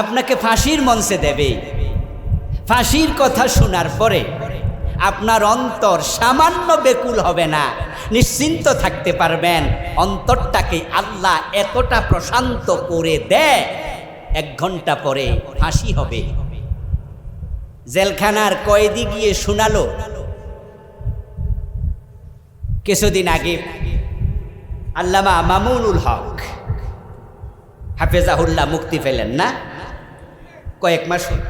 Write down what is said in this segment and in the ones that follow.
আপনাকে ফাঁসির মঞ্চে দেবে। ফাঁসির কথা শোনার পরে আপনার অন্তর সামান্য বেকুল হবে না। নিশ্চিন্ত থাকতে পারবেন, অন্তরটাকে আল্লাহ এতটা প্রশান্ত করে দেয়, এক ঘণ্টা পরে ফাঁসি হবে। জেলখানার কয়েদি গিয়ে শোনালো, কিছুদিন আগে আল্লামা মামুনুল হক, হাফেজাহুল্লাহ মুক্তি পেলেন না? কয়েক মাস হল।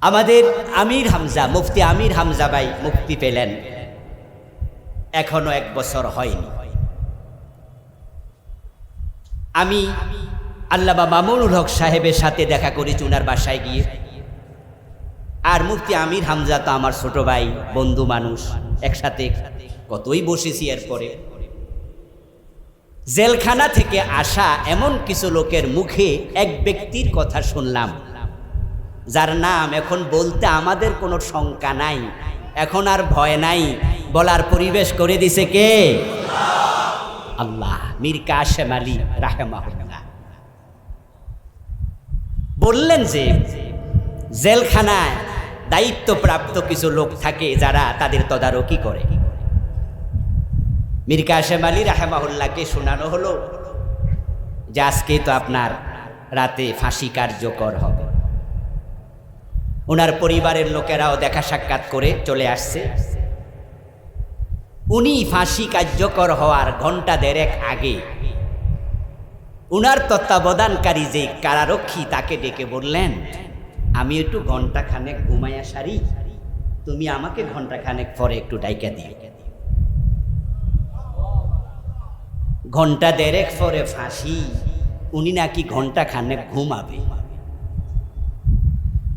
আমাদের আমির হামজা, মুফতি আমির হামজা ভাই মুক্তি পেলেন। এখনও এক বছর হয়নি। আমি আল্লামা মামুনুল হক সাহেবের সাথে দেখা করেছি, উনার বাসায় গিয়ে। আর মুফতি আমির হামজা তো আমার ছোট ভাই, বন্ধু মানুষ, একসাথে কতই বসেছি এরপরে। জেলখানা থেকে আসা এমন কিছু লোকের মুখে এক ব্যক্তির কথা শুনলাম। যার নাম এখন বলতে আমাদের কোনো শঙ্কা নাই। এখন আর ভয় নাই। বলার পরিবেশ করে দিছে কে? আল্লাহ, মীর কাশেম আলী রাহেমাহুল্লাহ। বললেন যে, জেলখানায় দায়িত্বপ্রাপ্ত কিছু লোক থাকে যারা তাদের তদারকি করে। মীর কাশেম আলী রাহেমাহুল্লাহকে শোনানো হলো যে আজকে তো আপনার রাতে ফাঁসি কার্যকর হবে। ওনার পরিবারের লোকেরাও দেখা সাক্ষাৎ করে চলে আসছে। উনি ফাঁসি কার্যকর হওয়ার ঘণ্টা দেড়েক আগে উনার তত্ত্বাবধানকারী যে কারারক্ষী তাকে ডেকে বললেন, আমি একটু ঘণ্টা খানেক ঘুমাইয়া সারি, তুমি আমাকে ঘণ্টা খানেক পরে একটু ডাইকা দিও। ঘণ্টা দেড়েক পরে ফাঁসি, উনি নাকি ঘণ্টা খানেক ঘুমাবে।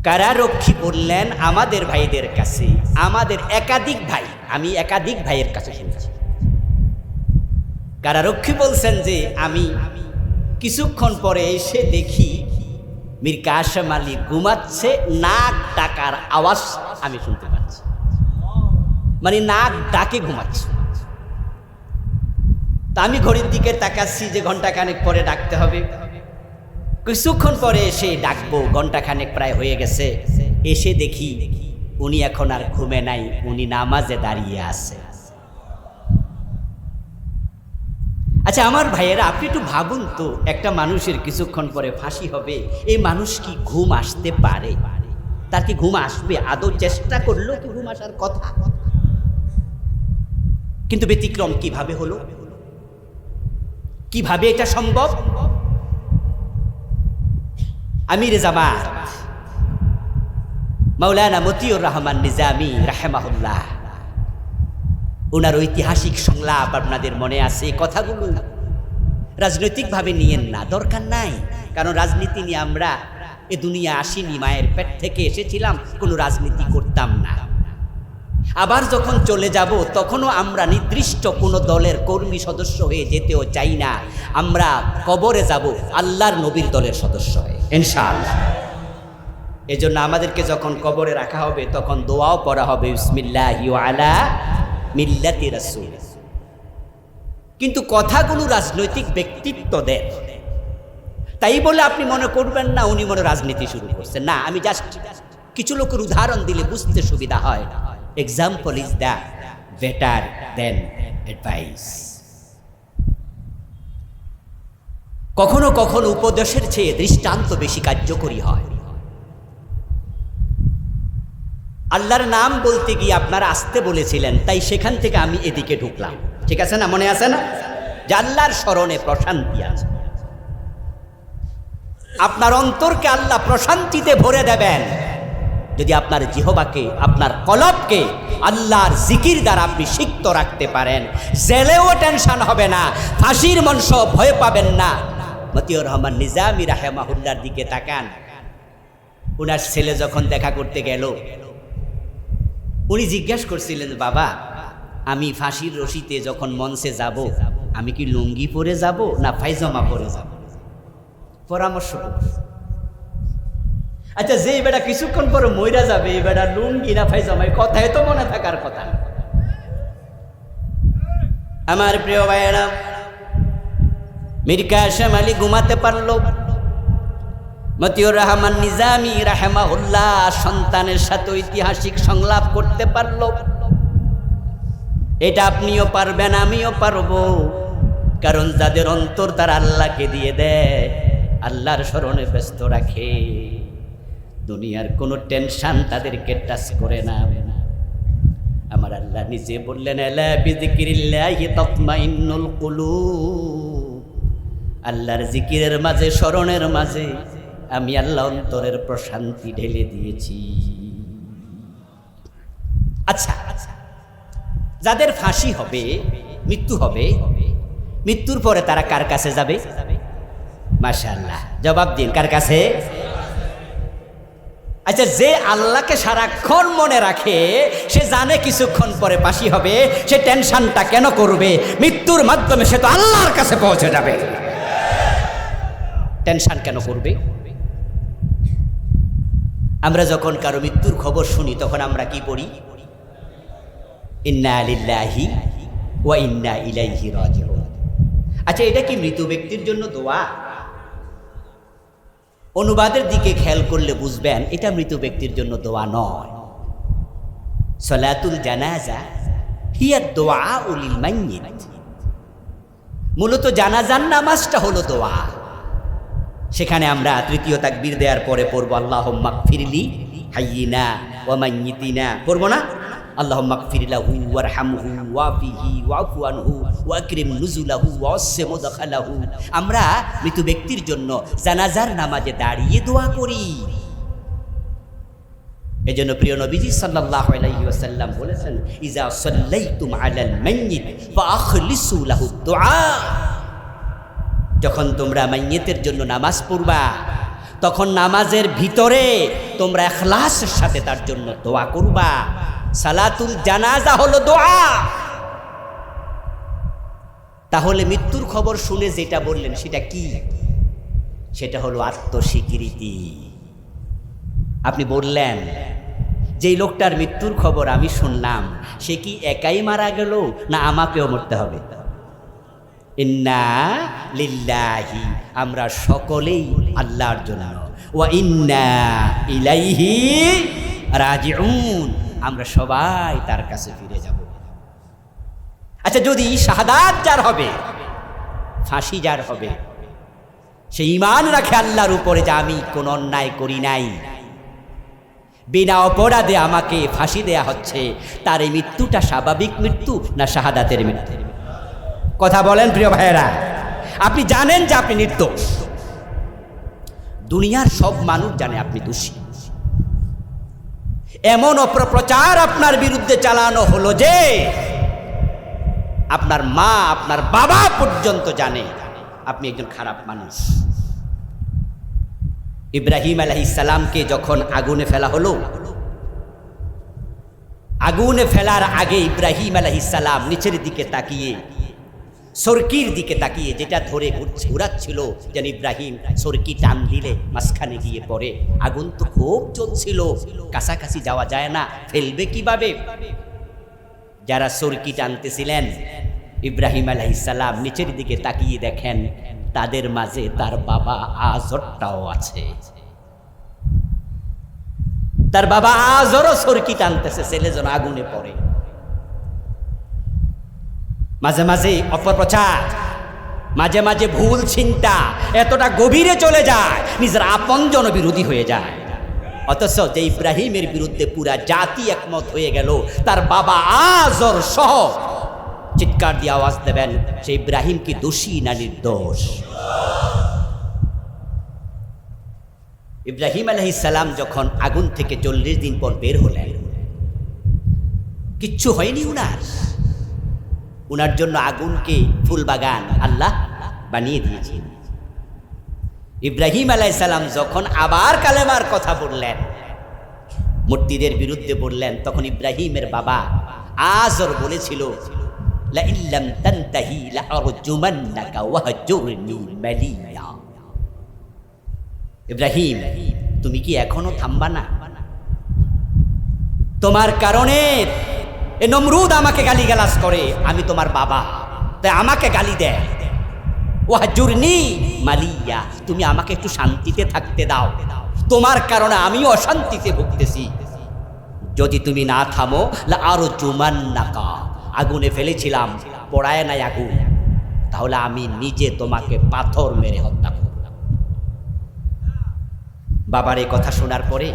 কারারক্ষী বললেন, আমাদের ভাইদের কাছে, আমাদের একাধিক ভাই, আমি একাধিক ভাইয়ের কাছে শুনেছি। কারারক্ষী বলছেন যে, আমি কিছুক্ষণ পরে এসে দেখি মীর কাশেম আলী ঘুমাচ্ছে, নাক ডাকার আওয়াজ আমি শুনতে পাচ্ছি। মানে নাক ডাকে ঘুমাচ্ছে। তা আমি ঘড়ির দিকে তাকাচ্ছি যে ঘণ্টা খানেক পরে ডাকতে হবে। কিছুক্ষণ পরে এসে ডাকবো ঘণ্টা খানেক প্রায় হয়ে গেছে। এসে দেখি উনি এখন আর ঘুমে নাই, উনি নামাজে দাঁড়িয়ে আছে। আচ্ছা আমার ভাইয়েরা, আপনি একটু ভাবুন তো, একটা মানুষের কিছুক্ষণ পরে ফাঁসি হবে এই মানুষ কি ঘুম আসতে পারে? তার কি ঘুম আসবে? আদৌ চেষ্টা করল কি ঘুম আসার কথা? কিন্তু ব্যতিক্রম কীভাবে হলো? কীভাবে এটা সম্ভব? আমির জামাত। মাওলানা মতিউর রহমান নিজামি রাহেমাহুল্লাহ। ওনার ঐতিহাসিক সংলাপ আপনাদের মনে আছে? কথাগুলো রাজনৈতিকভাবে নিয়েন না, দরকার নাই। কারণ রাজনীতি নিয়ে আমরা এ দুনিয়া আসিনি, মায়ের পেট থেকে এসেছিলাম, কোনো রাজনীতি করতাম না। আবার যখন চলে যাব, তখনও আমরা নির্দিষ্ট কোনো দলের কর্মী সদস্য হয়ে যেতেও চাই না। আমরা কবরে যাব, আল্লাহর নবীর দলের সদস্য হয়ে। ইনশাআল্লাহ। এজন্য আমাদেরকে যখন কবরে রাখা হবে, তখন দোয়াও পড়া হবে কিন্তু কথাগুলো রাজনৈতিক ব্যক্তিত্ব দেন। তাই বলে আপনি মনে করবেন না, উনি মনে রাজনীতি শুরু করছেন না, আমি জাস্ট কিছু লোকের উদাহরণ দিলে বুঝতে সুবিধা হয়। Example is the better than advice কখনো কখনো উপদেশের চেয়ে দৃষ্টান্ত বেশি কার্যকরী হয়। আল্লাহর নাম বলতে গিয়ে আপনারা আসতে বলেছিলেন, তাই সেখান থেকে আমি এদিকে ঢুকলাম। ঠিক আছে না, মনে আছে না? যে আল্লাহর স্মরণে প্রশান্তি আছে। আপনার অন্তরকে আল্লাহ প্রশান্তিতে ভরে দেবেন। যদি আপনার জিহবাকে, আপনার কলবকে আল্লাহর জিকির দ্বারা আপনি সিক্ত রাখতে পারেন, জেলেও টেনশন হবে না, ফাঁসির মঞ্চ ভয় পাবেন না। মতিউর রহমান নিজামি রাহেমাহুল্লার দিকে তাকান। উনার ছেলে যখন দেখা করতে গেল, উনি জিজ্ঞেস করছিলেন, বাবা, আমি ফাঁসির রশিতে যখন মঞ্চে যাব, আমি কি লুঙ্গি পরে যাব না ফাইজামা পরে যাব? পরামর্শ। আচ্ছা যে বেটা কিছুক্ষণ পরে মইরা যাবে, এই বেটা লুঙ্গি না ফাইজামাই কথাই তো মনে থাকার কথা। আমার প্রিয় ভাইয়েরা মীর কাশেম আলী ঘুমাতে পারল। মতিউর রহমান নিজামি রাহেমাহুল্লাহ সন্তানের সাথে ঐতিহাসিক সংলাপ করতে পারল। এটা আপনিও পারবেন, আমিও পারব। কারণ যাদের অন্তর তার আল্লাহকে দিয়ে দেয়, আল্লাহর স্মরণে ব্যস্ত রাখে। দুনিয়ার কোনো টেনশন তাদেরকে টাচ করে না। আমার আল্লাহ নিজে বললেন আল্লাহর জিকিরের মাঝে, স্মরণের মাঝে আমি আল্লাহ অন্তরের প্রশান্তি ঢেলে দিয়েছি। আচ্ছা যাদের ফাঁসি হবে, মৃত্যু হবে, মৃত্যুর পরে তারা কার কাছে যাবে? মাশাআল্লাহ, জবাব দিন, কার কাছে? আচ্ছা যে আল্লাহকে সারাক্ষণ মনে রাখে, সে জানে কিছুক্ষণ পরে পাশি হবে, সে টেনশনটা কেন করবে? মৃত্যুর মাধ্যমে সে তো আল্লাহর কাছে পৌঁছে যাবে। টেনশন কেন করবে? আমরা যখন কারও মৃত্যুর খবর শুনি, তখন আমরা কি পড়ি? ইন্না লিল্লাহি ওয়া ইন্না ইলাইহি রাজিউন। আচ্ছা এটা কি মৃত ব্যক্তির জন্য দোয়া? অনুবাদের দিকে খেয়াল করলে বুঝবেন এটা মৃত ব্যক্তির জন্য দোয়া নয়। সলাতুল জানাজা হিয়া দোয়া উলিল মাইয়িত। মূলত জানাজান নামাজটা হলো দোয়া। সেখানে আমরা তৃতীয় তাকবীর দেওয়ার পরে পড়ব আল্লাহ ফিরলি হাইয়িনা ও মাইয়িতিনা। পড়ব না? আল্লাহ মাকফিরিলাহু ওয়ারহামহু ওয়াফিহি ওয়াফু আনহু ওয়াকরিম নুজুলাহু ওয়াসসে মুদখালাহু। আমরা মৃত ব্যক্তির জন্য জানাজার নামাজে দাঁড়িয়ে দোয়া করি। এজন্য প্রিয় নবীজি সাল্লাল্লাহু আলাইহি ওয়াসাল্লাম বলেছেন, ইজা সাল্লাইতুম আলাল মাইয়িত ফাআখলিসু লাহু দুআ যখন তোমরা মাইয়েতের জন্য নামাজ পড়বা তখন নামাজের ভিতরে তোমরা এখলাসের সাথে তার জন্য দোয়া করবা। সালাতুল জানাজা হলো দোয়া। তাহলে মৃত্যুর খবর শুনে যেটা বললেন, সেটা কি? সেটা হলো আত্মস্বীকৃতি। আপনি বললেন, যেই লোকটার মৃত্যুর খবর আমি শুনলাম, সে কি একাই মারা গেল? না আমাকেও মরতে হবে। ইন্না লিল্লাহি, আমরা সকলেই আল্লাহর জন্য। ওয়া ইন্না ইলাইহি রাজিউন, আমরা সবাই তার কাছে ফিরে যাব। আচ্ছা যদি শাহাদাত যার হবে, ফাঁসি যার হবে, সে ইমান রাখে আল্লাহর উপরে যে আমি কোন অন্যায় করি নাই। বিনা অপরাধে আমাকে ফাঁসি দেয়া হচ্ছে, তার এই মৃত্যুটা স্বাভাবিক মৃত্যু না শাহাদাতের মৃত্যু? কথা বলেন প্রিয় ভাইয়েরা। আপনি জানেন যে আপনি নির্দোষ দুনিয়ার সব মানুষ জানে আপনি দোষী। এমন অপপ্রচার আপনার বিরুদ্ধে চালানো হলো যে আপনার মা, আপনার বাবা পর্যন্ত জানে আপনি একজন খারাপ মানুষ। ইব্রাহিম আলহিসাল্লামকে যখন আগুনে ফেলা হলো, আগুনে ফেলার আগে ইব্রাহিম আলহিসাল্লাম নিচের দিকে তাকিয়ে সরকির দিকে তাকিয়ে যেটা ধরে ঘুরছে, ঘুরাচ্ছিল যেন ইব্রাহিম সরকি টান দিলে মাঝখানে গিয়ে পড়ে। আগুন তো খুব চলছিল কাছাকাছি যাওয়া যায় না, ফেলবে কীভাবে? যারা সরকি টানতেছিলেন, ইব্রাহিম আলাইসাল্লাম নিচের দিকে তাকিয়ে দেখেন, তাদের মাঝে তার বাবা আজরটাও আছে। তার বাবা আজরও সরকি টানতেছে, ছেলে যেন আগুনে পড়ে। মাঝে মাঝে অপপ্রচার, মাঝে মাঝে ভুল চিন্তা এতটা গভীরে চলে যায়, নিজের আপনজন বিরোধী হয়ে যায়। অথচ যে ইব্রাহিমের বিরুদ্ধে পুরা জাতি একমত হয়ে গেল, তার বাবা আজর সহ চিৎকার দিয়ে আওয়াজ দেবেন, সে ইব্রাহিম কি দোষী না নির্দোষ? ইব্রাহিম আলহিসাল্লাম যখন আগুন থেকে চল্লিশ দিন পর বের হলেন, কিচ্ছু হয়নি উনার। উনার জন্য আগুনকে ফুল বাগান আল্লাহ বানিয়ে দিয়েছেন। ইব্রাহিম আলাইসাল্লাম যখন আবার কালেমার কথা বললেন, মূর্তিদের বিরুদ্ধে বললেন, তখন ইব্রাহিমের বাবা আজর বলেছিল ইব্রাহিম, তুমি কি এখনও থামবা না? তোমার কারণে এ নমরুদ আমাকে গালিগালাজ করে, আমি তোমার বাবা। তাই আমাকে গালি দেয় ওয়াজুরনি মালিয়া, তুমি আমাকে একটু শান্তিতে থাকতে দাও। তোমার কারণে আমিও অশান্তিতে ভুগতেছি। যদি তুমি না থামো আরও জুমান নাকা আগুনে ফেলেছিলাম, পড়ায় নাই আগুন। তাহলে আমি নিজে তোমাকে পাথর মেরে হত্যা করব। বাবার এই কথা শোনার পরে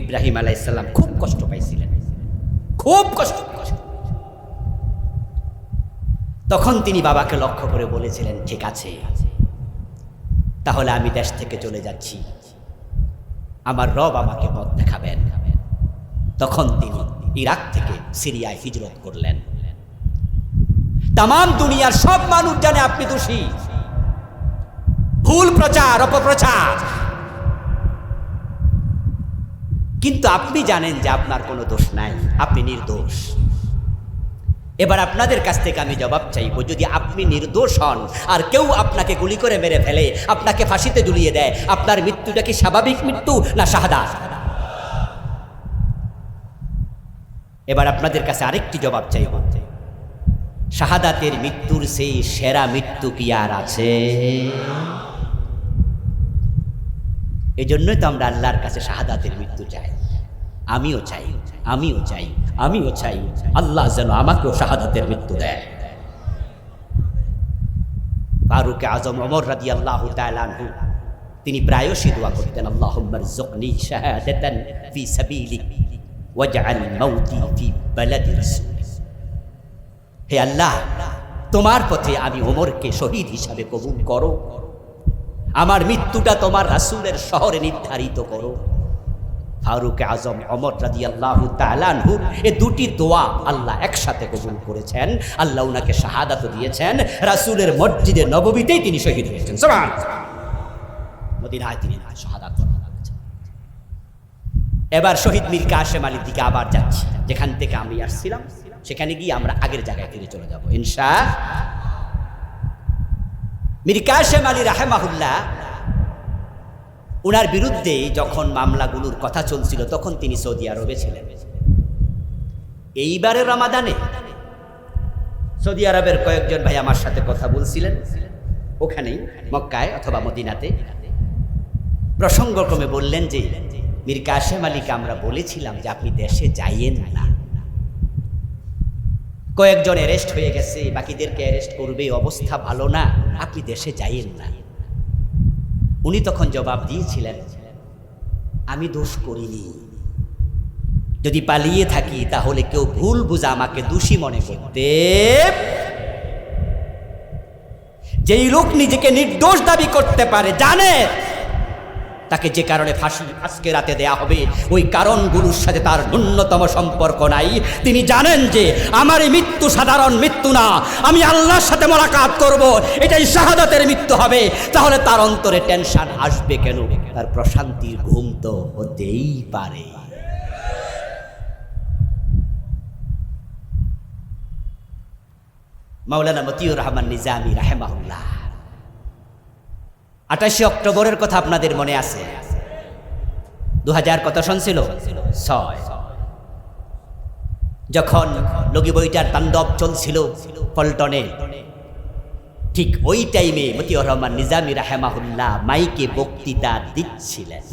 ইব্রাহিম আলাইসাল্লাম খুব কষ্ট পাইছিলেন। খুব কষ্ট। তখন তিনি বাবাকে লক্ষ্য করে বলেছিলেন, ঠিক আছে, তাহলে আমি দেশ থেকে চলে যাচ্ছি। আমার রব আমাকে পথ দেখাবেন। তখন তিনি ইরাক থেকে সিরিয়ায় হিজরত করলেন। তাম দুনিয়ার সব মানুষ জানে আপনি দোষী। ভুল প্রচার, অপপ্রচার কিন্তু আপনি জানেন যে আপনার কোনো দোষ নাই। আপনি নির্দোষ। এবার আপনাদের কাছ থেকে আমি জবাব চাইব, যদি আপনি নির্দোষ হন, আর কেউ আপনাকে গুলি করে মেরে ফেলে, আপনাকে ফাঁসিতে ঝুলিয়ে দেয়, আপনার মৃত্যুটা কি স্বাভাবিক মৃত্যু না শাহাদা এবার আপনাদের কাছে আরেকটি জবাব চাইব। শাহাদাতের মৃত্যুর সেই সেরা মৃত্যু কি আর আছে? এই জন্যই তো আমরা আল্লাহর কাছে শাহাদাতের মৃত্যু চাই। আমিও চাই আমিও চাই আমিও চাই। আল্লাহ যেন আমাকেও শাহাদাতের মৃত্যু দেয়। ফারুক আজম অমর রাদি আল্লাহ তালানহু তিনি প্রায়শই দোয়া করতেন আল্লাহ হে আল্লাহ, তোমার পথে আমি ওমরকে শহীদ হিসাবে কবুল করো। আমার মৃত্যুটা তোমার রাসূলের শহরে নির্ধারিত করো। ফারুক আজম অমর রাদি আল্লাহ তালানহু এ দুটি দোয়া আল্লাহ একসাথে কবুল করেছেন। আল্লাহ উনাকে শাহাদাত দিয়েছেন। রাসূলের মসজিদে নববীতেই তিনি শহীদ হয়েছেন। তিনি শাহাদাত বরণ এবার শহীদ মীর কাশেম আলীর দিকে আবার যাচ্ছি। যেখান থেকে আমি আসছিলাম, সেখানে গিয়ে আমরা আগের জায়গায় ফিরে চলে যাব, ইনশা মীর কাশেম আলী রাহেমাহুল্লাহ ওনার বিরুদ্ধে যখন মামলাগুলোর কথা চলছিল, তখন তিনি সৌদি আরবে ছিলেন। এইবারের রমাদানে সৌদি আরবের কয়েকজন ভাই আমার সাথে কথা বলছিলেন। ওখানেই, মক্কায় অথবা মদিনাতে। প্রসঙ্গক্রমে বললেন যে মীর কাশেম আলীকে আমরা বলেছিলাম যে, আপনি দেশে যাইয়েন না। কয়েকজন অ্যারেস্ট হয়ে গেছে, বাকিদেরকে অ্যারেস্ট করবে, অবস্থা ভালো না, আপনি দেশে যাইয়েন না। উনি তখন জবাব দিয়েছিলেন, আমি দোষ করিনি। যদি পালিয়ে থাকি, তাহলে কেউ ভুল বুঝা আমাকে দোষী মনে করতে যেই লোক নিজেকে নির্দোষ দাবি করতে পারে, জানে তাকে যে কারণে ফাঁসি আজকে রাতে দেয়া হবে, ওই কারণগুলোর সাথে তার ন্যূনতম সম্পর্ক নাই। তিনি জানেন যে আমার এই মৃত্যু সাধারণ মৃত্যু না, আমি আল্লাহর সাথে মোলাকাত করব, এটাই শাহাদাতের মৃত্যু হবে। তাহলে তার অন্তরে টেনশন আসবে কেন? তার প্রশান্তির ঘুম তো হতেই পারে। মাওলানা মতিউর রহমান নিজামি রাহেমাহুল্লাহ। আঠাশে অক্টোবরের কথা আপনাদের মনে আছে। দু হাজার কত সন ছিল? ছয়। যখন লগি বইটার তাণ্ডব চলছিল পল্টনে, ঠিক ওই টাইমে মতিউর রহমান নিজামি রাহেমাহুল্লাহ মাইকে বক্তৃতা দিচ্ছিলেন।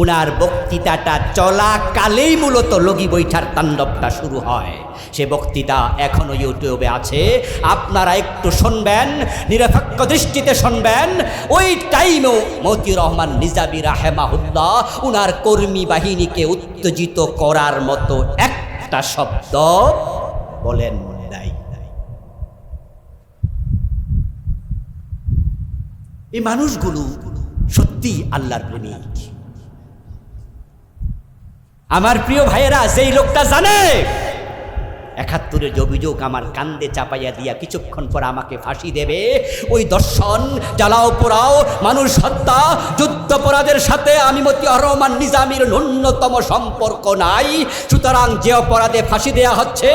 উনার বক্তৃতাটা চলাকালেই মূলত লগি বৈঠার তাণ্ডবটা শুরু হয়। সে বক্তৃতা এখনও ইউটিউবে আছে। আপনারা একটু শুনবেন, নিরপেক্ষ দৃষ্টিতে শুনবেন। ওই টাইমেও মতিউর রহমান নিজাবি রাহেমাহুল্লাহ উনার কর্মী বাহিনীকে উত্তেজিত করার মতো একটা শব্দ বলেন এই মানুষগুলো সত্যি আল্লাহর প্রেমিক। আমার প্রিয় ভাইয়েরা সেই লোকটা জানে, একাত্তরের অভিযোগ আমার কান্দে চাপাইয়া দিয়া কিছুক্ষণ পর আমাকে ফাঁসি দেবে, ওই দর্শন, জ্বালাও পোড়াও, মানুষ হত্যা, যুদ্ধপরাধের সাথে আমি মতি রহমান নিজামির ন্যূনতম সম্পর্ক নাই, সুতরাং যে অপরাধে ফাঁসি দেয়া হচ্ছে,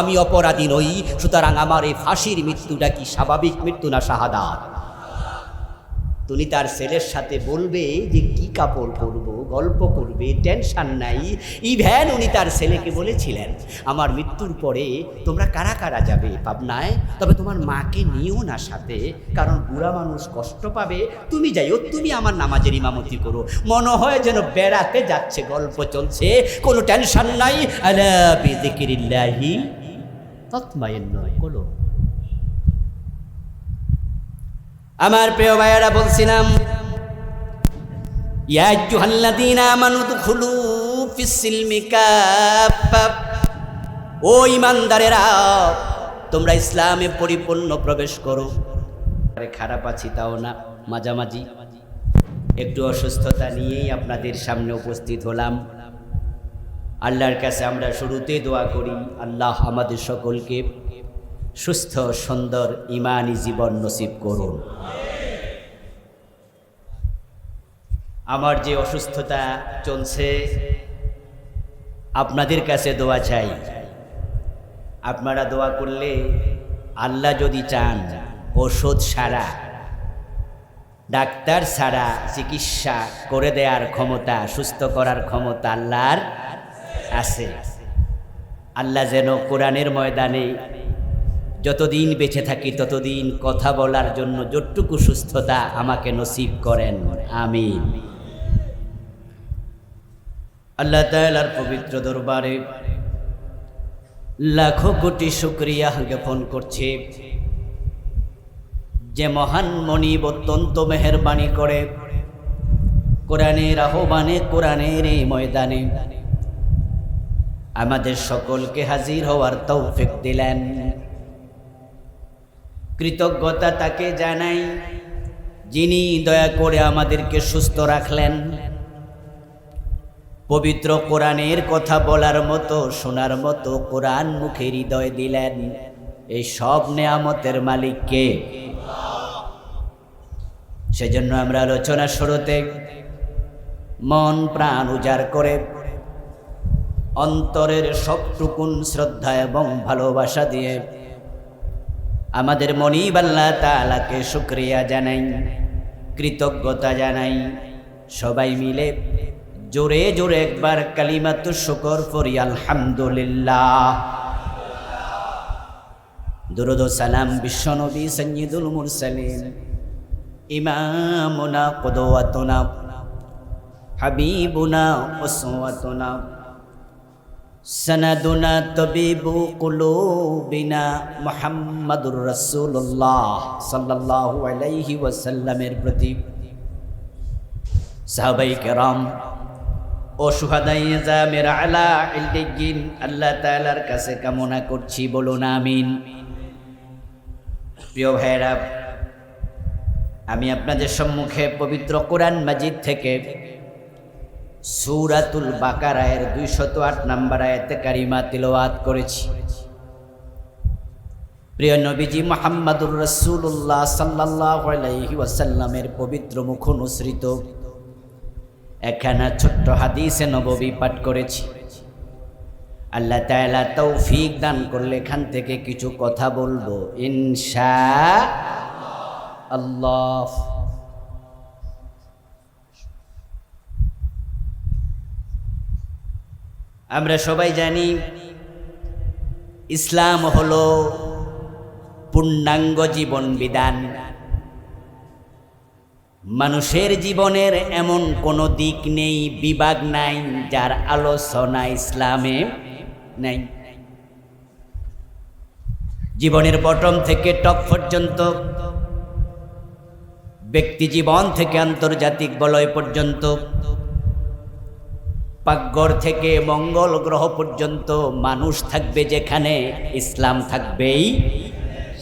আমি অপরাধী নই, সুতরাং আমার এই ফাঁসির মৃত্যুটা কি স্বাভাবিক মৃত্যু না শাহাদাত? তুমি তার ছেলের সাথে বলবে যে কি কাপড় পরবো, গল্প করবে টেনশন নাই। ইভ্যান উনি তার ছেলেকে বলেছিলেন, আমার মৃত্যুর পরে তোমরা কারা কারা যাবে পাবনায়? তবে তোমার মাকে নিও না সাথে, কারণ বুড়া মানুষ কষ্ট পাবে। তুমি যাইও, তুমি আমার নামাজের ইমামতি করো। মনে হয় যেন বেড়াতে যাচ্ছে, গল্প চলছে, কোনো টেনশন নাই। আলা বিযিকিরিল্লাহি তৎমাইন্নুল কুলুব আমার প্রিয় ভাইয়েরা, বলছিলাম ও ইমানদারেরা তোমরা ইসলামে পরিপূর্ণ প্রবেশ করো। খারাপ আছি তাও না, মাঝামাঝি। একটু অসুস্থতা নিয়েই আপনাদের সামনে উপস্থিত হলাম। আল্লাহর কাছে আমরা শুরুতে দোয়া করি, আল্লাহ আমাদের সকলকে সুস্থ, সুন্দর ইমানি জীবন নসিব করুন। আমার যে অসুস্থতা চলছে, আপনাদের কাছে দোয়া চাই। আপনারা দোয়া করলে আল্লাহ যদি চান, ওষুধ সারা, ডাক্তার ছাড়া চিকিৎসা করে দেওয়ার ক্ষমতা, সুস্থ করার ক্ষমতা আল্লাহর আছে। আল্লাহ যেন কোরআনের ময়দানে যতদিন বেঁচে থাকি ততদিন কথা বলার জন্য যতটুকু সুস্থতা আমাকে নসিব করেন আমি আল্লাহ তাআলার পবিত্র দরবারে লাখো কোটি শুক্রিয়া জ্ঞাপন করছে। যে মহান মনিব অত্যন্ত মেহরবানি করে কোরআনের আহ্বানে, কোরআনের এই ময়দানে আমাদের সকলকে হাজির হওয়ার তৌফিক দিলেন। কৃতজ্ঞতা তাকে জানাই, যিনি দয়া করে আমাদেরকে সুস্থ রাখলেন। পবিত্র কোরআনের কথা বলার মতো, শোনার মতো কোরআন মুখে হৃদয় দিলেন। এই সব নেয়ামতের মালিককে সেজন্য আমরা আলোচনা শুরুতে মন প্রাণ উজাড় করে অন্তরের সবটুকুন শ্রদ্ধা এবং ভালোবাসা দিয়ে আমাদের মনিব আল্লাহ তালাকে শুক্রিয়া জানাই, কৃতজ্ঞতা জানাই। সবাই মিলে জোরে জোরে একবার কালিমাতু শুকর ফরি আলহামদুলিল্লাহ। দুরুদ সালাম বিশ্বনবী সৈয়দুল মুরসালিন, ইমামুনা, কুদওয়াতুনা, হাবিবুনা, উসওয়াতুনা। সনাদুনা তবিবু কুলুবিনা মুহাম্মাদুর রাসূলুল্লাহ সাল্লাল্লাহু আলাইহি ওয়াসাল্লামের প্রতি। সাহাবাই কেরাম ও সুহাদাই জামের আলা ইল্লিগিন আল্লাহ তাআলার কাছে কামনা করছি, বলুন আমিন। প্রিয় ভাইরা আমি আপনাদের সম্মুখে পবিত্র কোরআন মাজিদ থেকে সূরাতুল বাকারায়ের দুইশত আট নম্বর আয়াতে কারিমা তিলওয়াত করেছি। প্রিয় নবীজি মোহাম্মদুর রসুল্লাহ সাল্লাহ ওয়াসাল্লামের পবিত্র মুখ অনুসৃত। একখানা ছোট্ট হাদিসে নববী পাঠ করেছি। আল্লাহ তাআলা তৌফিক দান করলে এখান থেকে কিছু কথা বলব। ইনশা আল্লাহ। আমরা সবাই জানি ইসলাম হল পূর্ণাঙ্গ জীবন বিধান। মানুষের জীবনের এমন কোনো দিক নেই, বিভাগ নাই, যার আলোচনা ইসলামে নাই। জীবনের বটম থেকে টপ পর্যন্ত, ব্যক্তি জীবন থেকে আন্তর্জাতিক বলয় পর্যন্ত পাকঘর থেকে মঙ্গল গ্রহ পর্যন্ত মানুষ থাকবে যেখানে, ইসলাম থাকবেই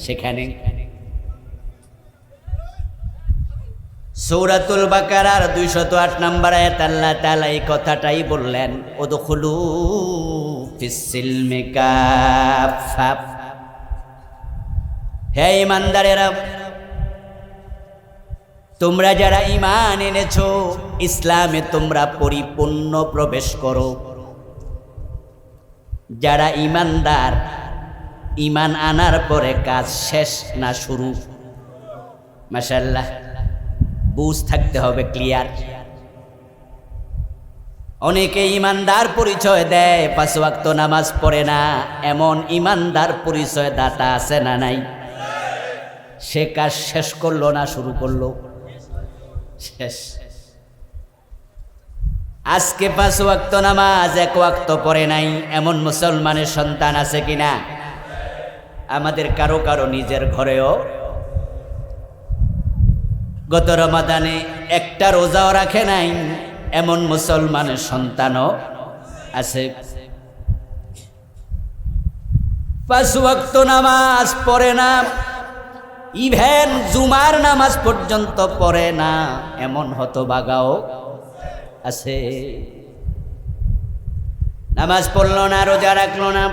সেখানে। সৌরাতুল বাকারার দুইশত আট নম্বর আয়াত তাআলা এই কথাটাই বললেন ফিসিলমি কাফা হে ইমানদারেরা তোমরা যারা ইমান এনেছো, ইসলামে তোমরা পরিপূর্ণ প্রবেশ করো। যারা ইমানদার ইমান আনার পরে কাজ শেষ না শুরু মাসাল্লাহ বুঝ থাকতে হবে, ক্লিয়ার। অনেকে ইমানদার পরিচয় দেয়, পাঁচ ওয়াক্ত নামাজ পড়ে না, এমন ইমানদার পরিচয় দাতা আছে না নাই? সে কাজ শেষ করল না শুরু করল। শেষ। আজকে পাঁচ ওয়াক্ত নামাজ, এক ওয়াক্ত পড়ে নাই, এমন মুসলমানের সন্তান আছে কিনা আমাদের কারও কারও নিজের ঘরেও। গত রমাদানে একটা রোজাও রাখে নাই, এমন মুসলমানের সন্তানও আছে। পাঁচ ওয়াক্ত নামাজ পড়ে না ইভেন জুমার নামাজ পর্যন্ত পড়ে না, এমন হতবাগাও আছে। নামাজ পড়ল না, রোজা রাখল না,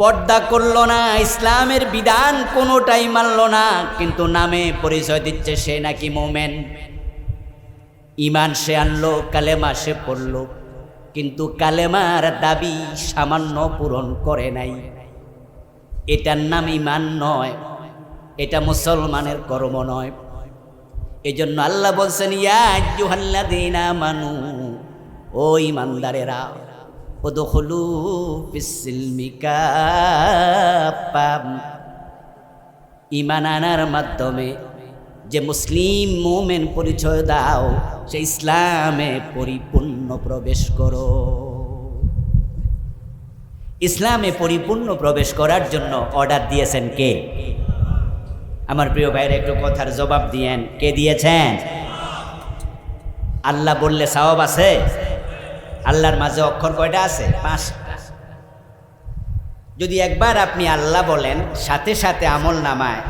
পর্দা করল না, ইসলামের বিধান কোনোটাই মানল না, কিন্তু নামে পরিচয় দিচ্ছে সে নাকি মোমেন। ইমান সে আনলো, কালেমা সে পড়ল, কিন্তু কালেমার দাবি সামান্য পূরণ করে নাই। এটার নাম ইমান নয় এটা মুসলমানের কর্ম নয়। এই জন্য আল্লাহ বলছেন ইয়াজুহাল্লাদিনা মানু ও ইমানদারেরা ও দখলু ইমান আনার মাধ্যমে যে মুসলিম মোমেন পরিচয় দাও, সে ইসলামে পরিপূর্ণ প্রবেশ করো। ইসলামে পরিপূর্ণ প্রবেশ করার জন্য অর্ডার দিয়েছেন কে? আমার প্রিয় ভাইয়ের একটু কথার জবাব দিয়েন। কে দিয়েছেন? আল্লাহ বললে সওয়াব আছে? আল্লাহর মাঝে অক্ষর কয়টা আছে? পাঁচটা। যদি একবার আপনি আল্লাহ বলেন, সাথে সাথে আমল নামায়,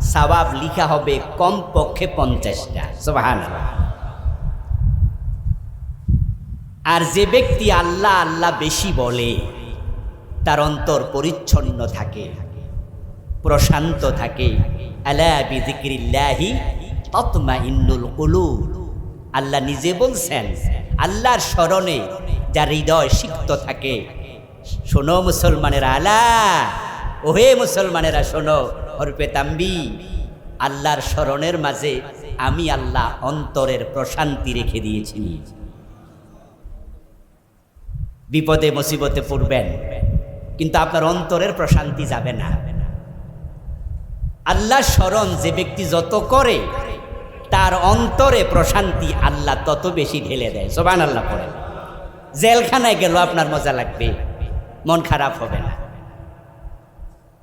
সওয়াব লিখা হবে কম পক্ষে পঞ্চাশটা। সোহান আর যে ব্যক্তি আল্লাহ আল্লাহ বেশি বলে, তার অন্তর পরিচ্ছন্ন থাকে, প্রশান্ত থাকে আল্লাহ নিজে বলছেন, আল্লাহর স্মরণে যার হৃদয় সিক্ত থাকে, শোনো মুসলমানেরা, আলা, ওহে মুসলমানেরা, শোনো হরপে তাম্বি আল্লাহর স্মরণের মাঝে আমি আল্লাহ অন্তরের প্রশান্তি রেখে দিয়েছি। বিপদে, মুসিবতে পড়বেন, কিন্তু আপনার অন্তরের প্রশান্তি যাবে না। আল্লাহ স্মরণ যে ব্যক্তি যত করে, তার অন্তরে প্রশান্তি আল্লাহ তত বেশি ঢেলে দেয়। সোবান আল্লাহ পড়ে জেলখানায় গেল আপনার মজা লাগবে, মন খারাপ হবে না।